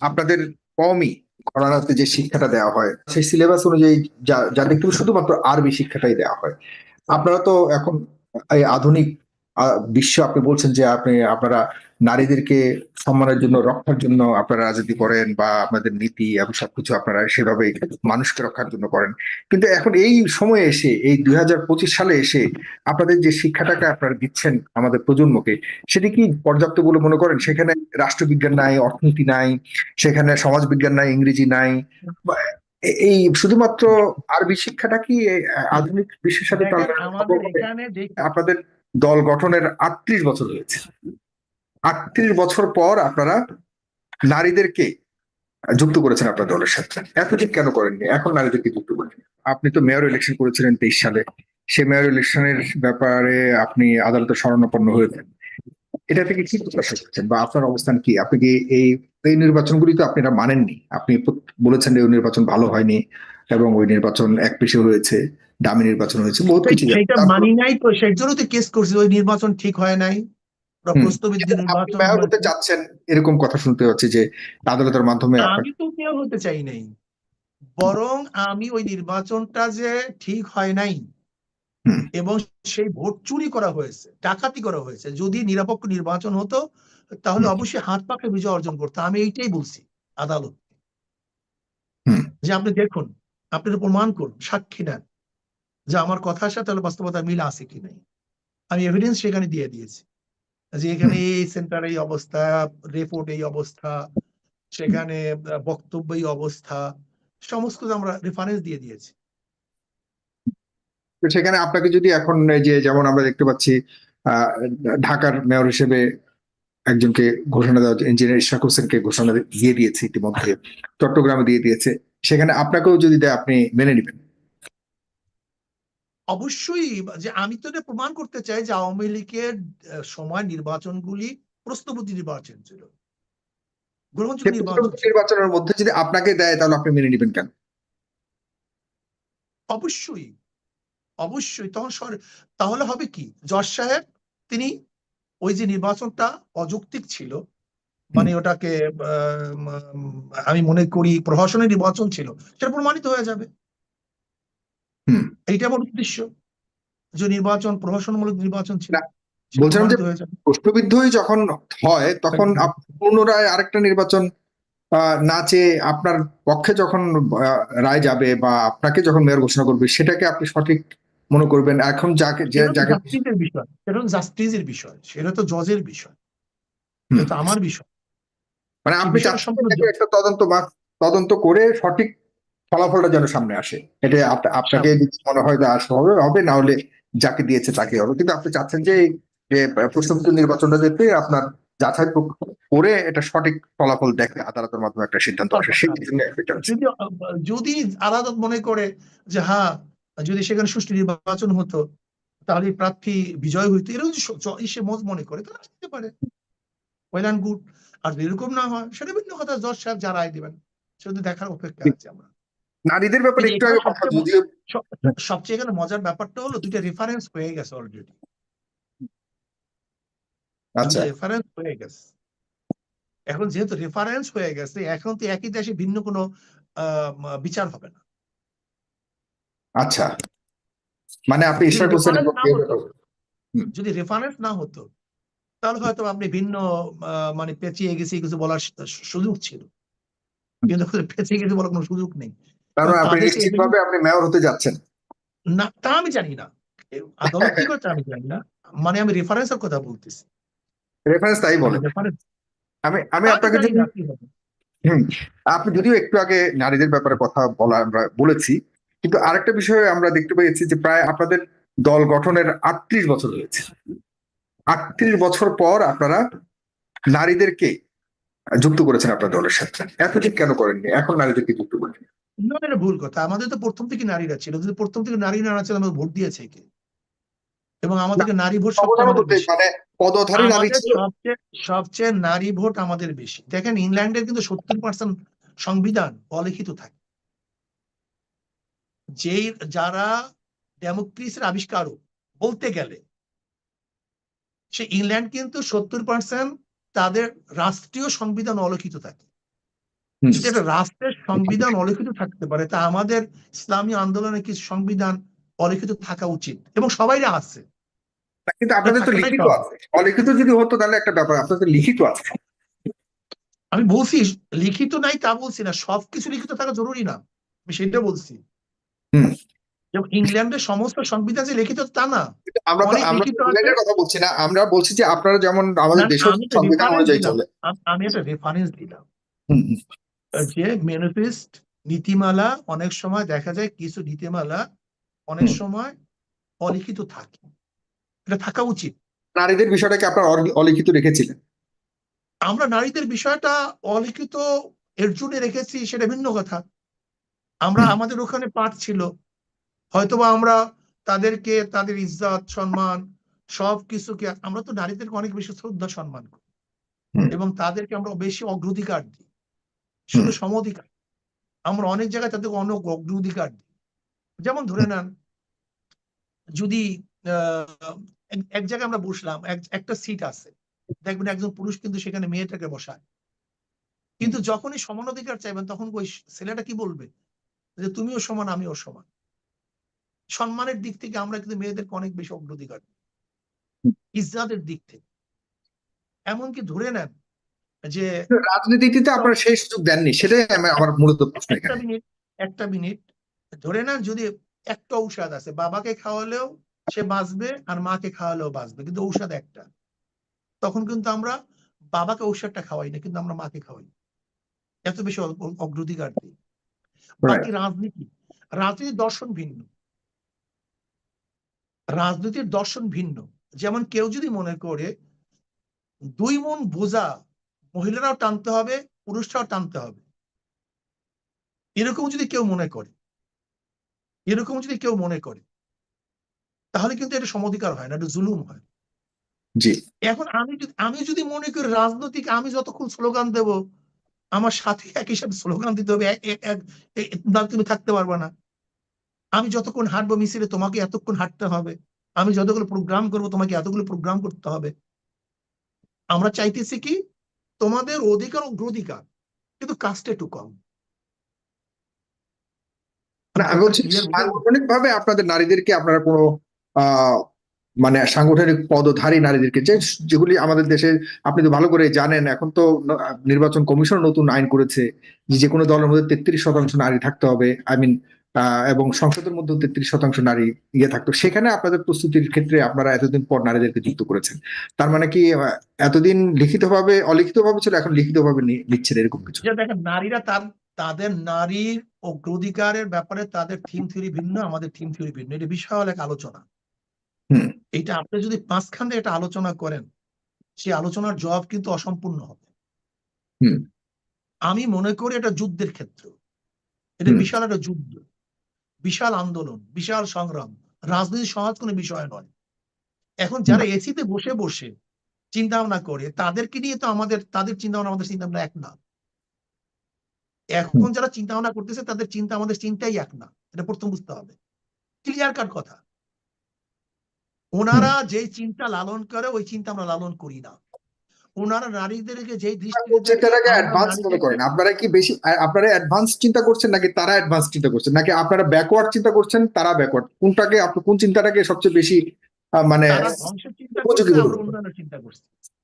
আপনাদের কমই ঘরানাতে যে শিক্ষাটা দেওয়া হয়। সেই সিলেবাস অনুযায়ী যা যা দেখতে শুধুমাত্র আরবি শিক্ষাটাই দেওয়া হয়। আপনারা তো এখন এই আধুনিক বিশ্ব আপনি বলছেন যে আপনি আপনারা নারীদেরকে সম্মানের জন্য রক্ষার জন্য আপনারা রাজনীতি করেন বা আপনাদের নীতি এবং সবকিছু আপনারা সেভাবে মানুষকে রক্ষার জন্য করেন। কিন্তু এখন এই সময়ে এসে এই দুই হাজার পঁচিশ সালে এসে আপনাদের যে শিক্ষাটাকে আপনারা দিচ্ছেন আমাদের প্রজন্মকে সেটি কি পর্যাপ্ত বলে মনে করেন? সেখানে রাষ্ট্রবিজ্ঞান নাই অর্থনীতি নাই সেখানে সমাজবিজ্ঞান নাই ইংরেজি নাই। এই শুধুমাত্র আরবি শিক্ষাটা কি আধুনিক বিশ্বের সাথে তাল দেখেন, আমাদের এখানে যে- আপনাদের দল গঠনের আটত্রিশ বছর হয়েছে আটত্রিশ বছর পর আপনারা নারীদেরকে যুক্ত করেছেন আপনার দলের সাথে। এতদিন কেন করেননি? এখন নারীদেরকে যুক্ত করেন। আপনি তো মেয়র ইলেকশন করেছিলেন তেইশ সালে। সে মেয়র ইলেকশনের ব্যাপারে আপনি আদালতে শরণাপন্ন হয়েছেন এটা থেকে কি প্রত্যাশা করছেন বা আপনার অবস্থান কি? আপনি কি এই এই নির্বাচনগুলি তো আপনারা মানেননি। আপনি বলেছেন যে ওই নির্বাচন ভালো হয়নি এবং ওই নির্বাচন এক পেশে হয়েছে। দামি নির্বাচন হয়েছে বহুত কিছু সেটা মানি নাই তো সেই জন্য তো কেস করছি ওই নির্বাচন ঠিক হয় নাই। ওরা হুম। প্রস্তাবিত যে আপনি নির্বাচন মেয়র হতে হয়েছে। এরকম কথা শুনতে হচ্ছে যে আদালতের মাধ্যমে আমি তো কেউ হতে চাই নাই। বরং আমি ওই নির্বাচনটা যে ঠিক হয় নাই এবং সেই ভোট চুরি করা হয়েছে ডাকাতি করা হয়েছে যদি নিরপেক্ষ নির্বাচন হতো তাহলে অবশ্যই হাত পাকে বিজয় অর্জন করতো আমি এইটাই বলছি আদালত। যে আপনি দেখুন আপনি প্রমাণ করুন সাক্ষী নেন যে আমার কথার সাথে তাহলে বাস্তবতা মিল আছে কি নাই? আমি এভিডেন্স সেখানে দিয়ে দিয়েছি। যে এখানে এই সেন্টার এই অবস্থা রিপোর্ট এই অবস্থা সেখানে বক্তব্য এই অবস্থা সমস্ত আমরা রেফারেন্স দিয়ে দিয়েছি। সেখানে আপনাকে যদি এখন যে যেমন আমরা দেখতে পাচ্ছি আহ, ঢাকার মেয়র হিসেবে একজনকে ঘোষণা দেওয়া ইঞ্জিনিয়ার ইশরাক হোসেনকে ঘোষণা দিয়ে দিয়েছে ইতিমধ্যে চট্টগ্রামে দিয়ে দিয়েছে। সেখানে আপনাকেও যদি দেয় আপনি মেনে নেবেন। অবশ্যই যে আমি তো এটা প্রমাণ করতে চাই যে আওয়ামী লীগের সময় নির্বাচনগুলি প্রস্তাবতী নির্বাচন ছিল। নির্বাচনের মধ্যে যদি আপনাকে দেয় তাহলে আপনি মেনে নেবেন কেন? অবশ্যই অবশ্যই। তখন তাহলে হবে কি? জজ সাহেব তিনি ওই যে নির্বাচনটা অযৌক্তিক ছিল মানে ওটাকে আমি মনে করি প্রহসনের নির্বাচন ছিল সেটা প্রমাণিত হয়ে যাবে। এইটা আমার উদ্দেশ্য। যে নির্বাচন প্রহসনমূলক নির্বাচন ছিল। বলছিলাম যে- হয়ে প্রশ্নবিদ্ধই যখন হয় তখন আপ- পুনরায় আরেকটা নির্বাচন না চেয়ে আপনার পক্ষে যখন রায় যাবে বা আপনাকে যখন মেয়র ঘোষণা করবে সেটাকে আপনি সঠিক মনে করবেন। এখন যাকে যে যাকে জাস্টিসের বিষয়। সেটা তো জাস্টিসের বিষয়। সেটা তো জজের বিষয়। এটা তো আমার বিষয়। মানে আপনি একটা তদন্ত বা তদন্ত করে সঠিক ফলাফলটা যেন সামনে আসে। এটা আপনাকে মনে হয় যে আসতে হবে হবে না হলে যাকে দিয়েছে তাকে হবে। কিন্তু আপনি চাচ্ছেন যে প্রশ্নবিদ্ধ নির্বাচনটা যেতে আপনার যাচাই করে এটা সঠিক ফলাফল দেখে আদালতের মাধ্যমে একটা সিদ্ধান্ত আসে। সেই জন্য যদি যদি আদালত মনে করে যে হ্যাঁ যদি সেখানে সুষ্ঠু নির্বাচন হতো তাহলে প্রার্থী বিজয় হইতো এরকম যদি সে মত মনে করে তাহলে আসতে পারে। ওয়েল অ্যান্ড গুড আর যদি এরকম না হয় সেটা ভিন্ন কথা। জজ সাহেব যা রায় দেবেন সেটা দেখার অপেক্ষা আছে আমরা। নারীদের ব্যাপারে একটু আগে কথা সবচেয়ে যদিও সবচেয়ে এখানে মজার ব্যাপারটা হলো দুইটা রেফারেন্স হয়ে গেছে অলরেডি আচ্ছা। রেফারেন্স হয়ে গেছে। এখন যেহেতু রেফারেন্স হয়ে গেছে এখন তো একই দেশে ভিন্ন কোনো বিচার হবে না। আচ্ছা। মানে আপনি যদি ইশরাক হোসেনের reference না পক্ষে হতো, যদি রেফারেন্স না হতো তাহলে হয়তো আপনি ভিন্ন মানে পেঁচিয়ে গেছে কিছু বলার সুযোগ ছিল। কিন্তু পেঁচিয়ে গেছে বলার কোনো সুযোগ নেই। মানে আপনি নিশ্চিতভাবে আপনি মেয়র হতে যাচ্ছেন। না তা আমি জানি না। আদালত কি করছে আমি জানি না। মানে আমি রেফারেন্সের কথা বলতেছি। রেফারেন্স তাই বলে। আমি আমি আপনাকে আপনি যদিও একটু আগে নারীদের ব্যাপারে কথা বলা আমরা বলেছি কিন্তু আরেকটা বিষয়ে আমরা দেখতে পেয়েছি যে প্রায় আপনাদের দল গঠনের আটত্রিশ বছর হয়েছে। আটত্রিশ বছর পর আপনারা নারীদেরকে যুক্ত করেছেন আপনার দলের সাথে। এতদিন কেন করেননি? এখন নারীদেরকে যুক্ত করেন না এটা ভুল কথা। আমাদের তো প্রথম থেকে নারীরা ছিল। যদি প্রথম থেকে নারী না ছিল আমাদের ভোট দিয়েছে কে? এবং আমাদেরকে নারী ভোট সবচেয়ে। মানে নারী সবচেয়ে নারী ভোট আমাদের বেশি। দেখেন ইংল্যান্ডের কিন্তু সত্তর পার্সেন্ট সংবিধান অলিখিত থাকে। যেই যারা ডেমোক্রেসির আবিষ্কারক বলতে গেলে সে ইংল্যান্ড কিন্তু সত্তর পার্সেন্ট তাদের রাষ্ট্রীয় সংবিধান অলিখিত থাকে। একটা রাষ্ট্রের সংবিধান অলিখিত থাকতে পারে তা আমাদের ইসলামী আন্দোলনের কিছু সংবিধান অলিখিত থাকা উচিত এবং সবাইরা আছে। কিন্তু আপনাদের তো লিখিত আছে। অলিখিত যদি হতো তাহলে একটা ব্যাপার আপনাদের লিখিত আছে। আমি বলছি লিখিত নাই তা বলছি না সবকিছু লিখিত থাকা জরুরি না। আমি সেটা বলছি। হুম। যেমন ইংল্যান্ডের সমস্ত সংবিধান যে লিখিত তা না। আমরা। ইংল্যান্ডের কথা বলছি না আমরা বলছি যে আপনারা যেমন আমাদের দেশের আমি সংবিধান অনুযায়ী চলে। আমি একটা রেফারেন্স দিলাম। হুম, হুম, যে ম্যানিফেস্ট নীতিমালা অনেক সময় দেখা যায় কিছু নীতিমালা অনেক সময় অলিখিত থাকে। এটা থাকা উচিত। নারীদের বিষয়টাকে আপনারা অলিখিত রেখেছিলেন। আমরা নারীদের বিষয়টা অলিখিত এর জন্য রেখেছি সেটা ভিন্ন কথা। আমরা আমাদের ওখানে পাঠ ছিল। হয়তোবা আমরা তাদেরকে তাদের ইজ্জত সম্মান সব কিছুকে আমরা তো নারীদেরকে অনেক বেশি শ্রদ্ধা সম্মান করি। এবং তাদেরকে আমরা বেশি অগ্রাধিকার দিই। শুধু সমধিকার। আমরা অনেক জায়গায় তাদেরকে অনেক অগ্রাধিকার দিই। যেমন ধরে নেন যদি এক- জায়গায় আমরা বসলাম একটা সিট আছে। দেখবেন একজন পুরুষ কিন্তু সেখানে মেয়েটাকে বসায়। কিন্তু যখনই সমান অধিকার চাইবেন তখন ওই ছেলেটা কি বলবে? যে তুমিও সমান আমিও সমান। সম্মানের দিক থেকে আমরা কিন্তু মেয়েদেরকে অনেক বেশি অগ্রাধিকার দিই। ইজ্জাতের দিক থেকে। এমনকি ধরে নেন যে রাজনীতিতে আপনারা সেই সুযোগ দেননি সেটাই আমার মূলত প্রশ্ন একটা মিনিট একটা মিনিট। ধরে নেন যদি একটা ঔষধ আছে বাবাকে খাওয়ালেও সে বাঁচবে আর মাকে খাওয়ালেও বাঁচবে কিন্তু ঔষধ একটা। তখন কিন্তু আমরা বাবাকে ঔষধটা খাওয়াই না কিন্তু আমরা মাকে খাওয়াই। এত বেশি অগ- অগ- অগ্রাধিকার দিই। বাকি রাজনীতি রাজনীতির দর্শন ভিন্ন। রাজনীতির দর্শন ভিন্ন। যেমন কেউ যদি মনে করে দুই মন বোঝা মহিলারাও টানতে হবে পুরুষরাও টানতে হবে। এরকম যদি কেউ মনে করে এরকম যদি কেউ মনে করে তাহলে কিন্তু এটা সমধিকার হয় না এটা জুলুম হয়। জি। এখন আমি যদি আমি যদি মনে করি রাজনৈতিক আমি যতক্ষণ স্লোগান দেব আমার সাথে একই সাথে স্লোগান দিতে হবে তুমি থাকতে পারবে না। আমি যতক্ষণ হাঁটবো মিছিলে তোমাকে এতক্ষণ হাঁটতে হবে। আমি যতগুলো প্রোগ্রাম করব তোমাকে এতগুলো প্রোগ্রাম করতে হবে। আমরা চাইতেছি কি তোমাদের অধিকার অগ্রাধিকার কিন্তু কাজটা একটু কম। আমি বলছি সাংগঠনিক ভাবে আপনাদের নারীদেরকে আপনারা কোনো মানে সাংগঠনিক পদধারী নারীদেরকে যে যেগুলি আমাদের দেশে আপনি তো ভালো করে জানেন এখন তো নির্বাচন কমিশন নতুন আইন করেছে যে যে কোনো দলের মধ্যে তেত্রিশ শতাংশ নারী থাকতে হবে আই মিন এবং সংসদের মধ্যে তেত্রিশ শতাংশ নারী ইয়ে থাকতো। সেখানে আপনাদের প্রস্তুতির ক্ষেত্রে আপনারা এতদিন পর নারীদেরকে যুক্ত করেছেন। তার মানে কি এতদিন লিখিতভাবে অলিখিতভাবে ছিল এখন লিখিতভাবে নিচ্ছেন এরকম কিছু? দেখেন নারীরা তার তাদের নারীর অগ্রাধিকারের ব্যাপারে তাদের থিম থিওরি ভিন্ন আমাদের থিম থিওরি ভিন্ন। এটা বিশাল এক আলোচনা। হুম। এইটা আপনি যদি পাঁচখানে এটা আলোচনা করেন সেই আলোচনার জবাব কিন্তু অসম্পূর্ণ হবে। হুম। আমি মনে করি এটা যুদ্ধের ক্ষেত্র। এটা বিশাল একটা যুদ্ধ। বিশাল আন্দোলন বিশাল সংগ্রাম। রাজনীতি সহজ কোনো বিষয় নয়। এখন যারা এসিতে বসে বসে চিন্তা ভাবনা করে তাদেরকে নিয়ে তো আমাদের তাদের চিন্তা ভাবনা আমাদের চিন্তা ভাবনা এক না। এখন যারা চিন্তা ভাবনা করতেছে তাদের চিন্তা আমাদের চিন্তাই এক না। এটা প্রথম বুঝতে হবে। ক্লিয়ার কার কথা। ওনারা যে চিন্তা লালন করে ওই চিন্তা আমরা লালন করি না। ওনারা নারীদেরকে যেই দৃষ্টিতে চিন্তাটাকে অ্যাডভান্স মনে করেন। আপনারা কি বেশি আপনারা অ্যাডভান্স চিন্তা করছেন নাকি তারা অ্যাডভান্স চিন্তা করছেন? নাকি আপনারা ব্যাকওয়ার্ড চিন্তা করছেন তারা ব্যাকওয়ার্ড কোনটাকে আপনি কোন চিন্তাটাকে সবচেয়ে বেশি মানে চিন্তা করছে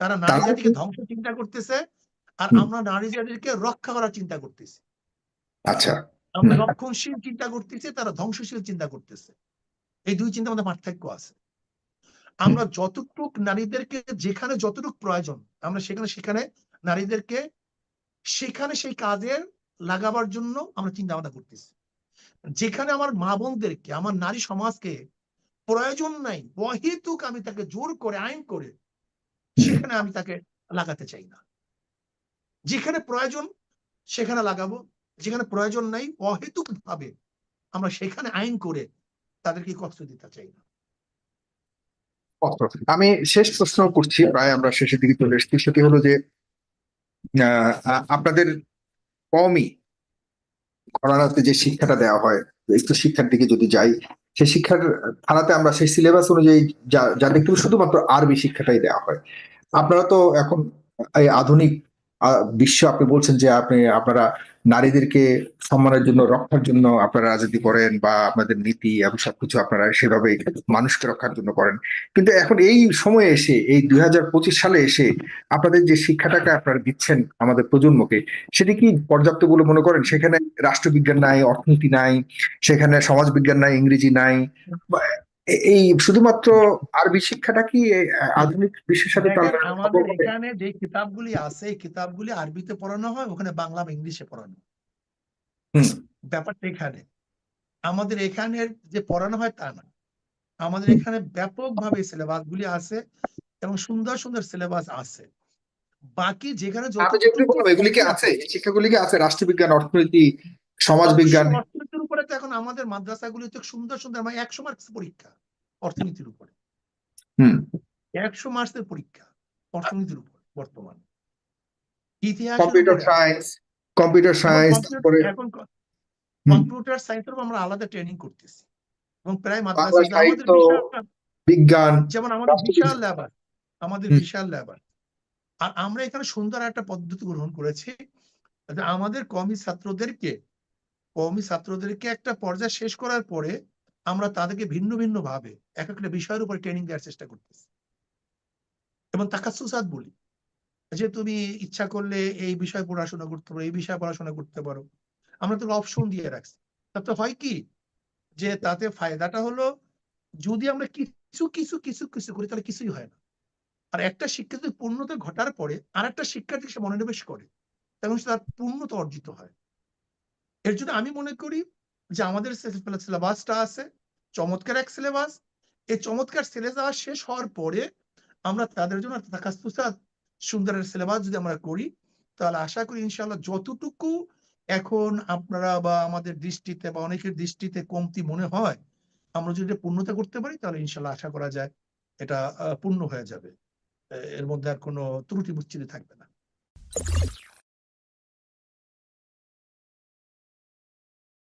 তারা নারী জাতিকে ধ্বংস চিন্তা করতেছে আর আমরা নারী জাতিকে রক্ষা করার চিন্তা করতেছি। আচ্ছা। আমরা রক্ষণশীল চিন্তা করতেছি তারা ধ্বংসশীল চিন্তা করতেছে। এই দুই চিন্তা মধ্যে পার্থক্য আছে। আমরা যতটুক নারীদেরকে, যেখানে যতটুক প্রয়োজন, আমরা সেখানে সেখানে নারীদেরকে, সেখানে সেই কাজে লাগাবার জন্য আমরা চিন্তা ভাবনা করতেছি। যেখানে আমার মা বোনদেরকে, আমার নারী সমাজকে প্রয়োজন নাই, অহেতুক আমি তাকে জোর করে, আইন করে, সেখানে আমি তাকে লাগাতে চাই না। যেখানে প্রয়োজন, সেখানে লাগাবো, যেখানে প্রয়োজন নাই অহেতুক ভাবে আমরা সেখানে আইন করে তাদেরকে কষ্ট দিতে চাই না। আমি শেষ প্রশ্ন করছি, প্রায় আমরা শেষের দিকে চলে এসেছি। সেটি হলো যে আপনাদের কমই ঘরানাতে যে শিক্ষাটা দেওয়া হয় একটু শিক্ষার দিকে যদি যাই, সে শিক্ষার ধারাতে আমরা সেই সিলেবাস অনুযায়ী যা যা দেখতে শুধুমাত্র আরবি শিক্ষাটাই দেওয়া হয়। আপনারা তো এখন এই আধুনিক বিশ্ব আপনি বলছেন যে আপনি, আপনারা নারীদেরকে সম্মানের জন্য, রক্ষার জন্য আপনারা রাজনীতি করেন বা আপনাদের নীতি এবং সবকিছু আপনারা সেভাবে মানুষকে রক্ষার জন্য করেন। কিন্তু এখন এই সময়ে এসে, এই দুই হাজার পঁচিশ সালে এসে আপনাদের যে শিক্ষাটাকে আপনারা দিচ্ছেন আমাদের প্রজন্মকে, সেটি কি পর্যাপ্ত বলে মনে করেন? সেখানে রাষ্ট্রবিজ্ঞান নাই, অর্থনীতি নাই, সেখানে সমাজবিজ্ঞান নাই, ইংরেজি নাই এই শুধুমাত্র আরবি শিক্ষাটা কি আধুনিক বিশ্বের সাথে মেলানো আমাদের এখানে যে কিতাবগুলি আছে এই কিতাবগুলি আরবিতে পড়ানো হয় ওখানে বাংলা বা ইংলিশে পড়ানো হয়। ব্যাপারটা এখানে। আমাদের এখানে যে পড়ানো হয় তা না। আমাদের। এখানে ব্যাপকভাবে সিলেবাস গুলি আছে এবং সুন্দর সুন্দর সিলেবাস আছে। বাকি যেখানে এগুলি কি আছে? শিক্ষাগুলি কি আছে? রাষ্ট্রবিজ্ঞান অর্থনীতি উপরে তো এখন আমাদের মাদ্রাসাগুলিতে সুন্দর সুন্দর মানে একশো মার্কস পরীক্ষা অর্থনীতির উপরে। হুম। একশো মার্কসের পরীক্ষা অর্থনীতির উপর বর্তমানে। ইতিহাসের কম্পিউটার উপরে আছে। সায়েন্স কম্পিউটার সায়েন্স তারপরে এখন কম্পিউটার সায়েন্সের আমরা আলাদা ট্রেনিং করতেছি। এবং প্রায় মাদ্রাসা আমাদের সাহিত্য বিশাল বিজ্ঞান যেমন আমাদের বিশাল ল্যাব আমাদের বিশাল ল্যাব আর আমরা এখানে সুন্দর একটা পদ্ধতি গ্রহণ করেছি আমাদের কমি ছাত্রদেরকে কমি ছাত্রদেরকে একটা পর্যায়ে শেষ করার পরে আমরা তাদেরকে ভিন্ন ভিন্ন ভাবে এক একটা বিষয়ের উপর ট্রেনিং দেওয়ার চেষ্টা করতেছি। এবং তাকাসুসাত বলি, যে তুমি ইচ্ছা করলে এই বিষয় পড়াশোনা করতে পারো, এই বিষয়ে পড়াশোনা করতে পারো। আমরা তো অপশন দিয়ে রাখছি। তাতে হয় কি? যে তাতে ফায়দাটা হলো, যদি আমরা কিছু কিছু কিছু কিছু করি, তাহলে কিছুই হয় না। আর একটা শিক্ষার্থী পূর্ণতা ঘটার পরে আর একটা শিক্ষার্থী সে মনোনিবেশ করে তখন তার পূর্ণতা অর্জিত হয়। এর জন্য আমি মনে করি যে আমাদের সিলেবাসটা আছে, চমৎকার এক সিলেবাস এই চমৎকার সিলেবাস শেষ হওয়ার পরে আমরা তাদের জন্য সুন্দরের সিলেবাস যদি আমরা করি, তাহলে আশা করি ইনশাআল্লাহ যতটুকু এখন আপনারা বা আমাদের দৃষ্টিতে বা অনেকের দৃষ্টিতে কমতি মনে হয়, আমরা যদি পূর্ণতা করতে পারি, তাহলে ইনশাল্লাহ আশা করা যায় এটা পূর্ণ হয়ে যাবে। এর মধ্যে আর কোনো ত্রুটি বিচ্ছুতি থাকবে না।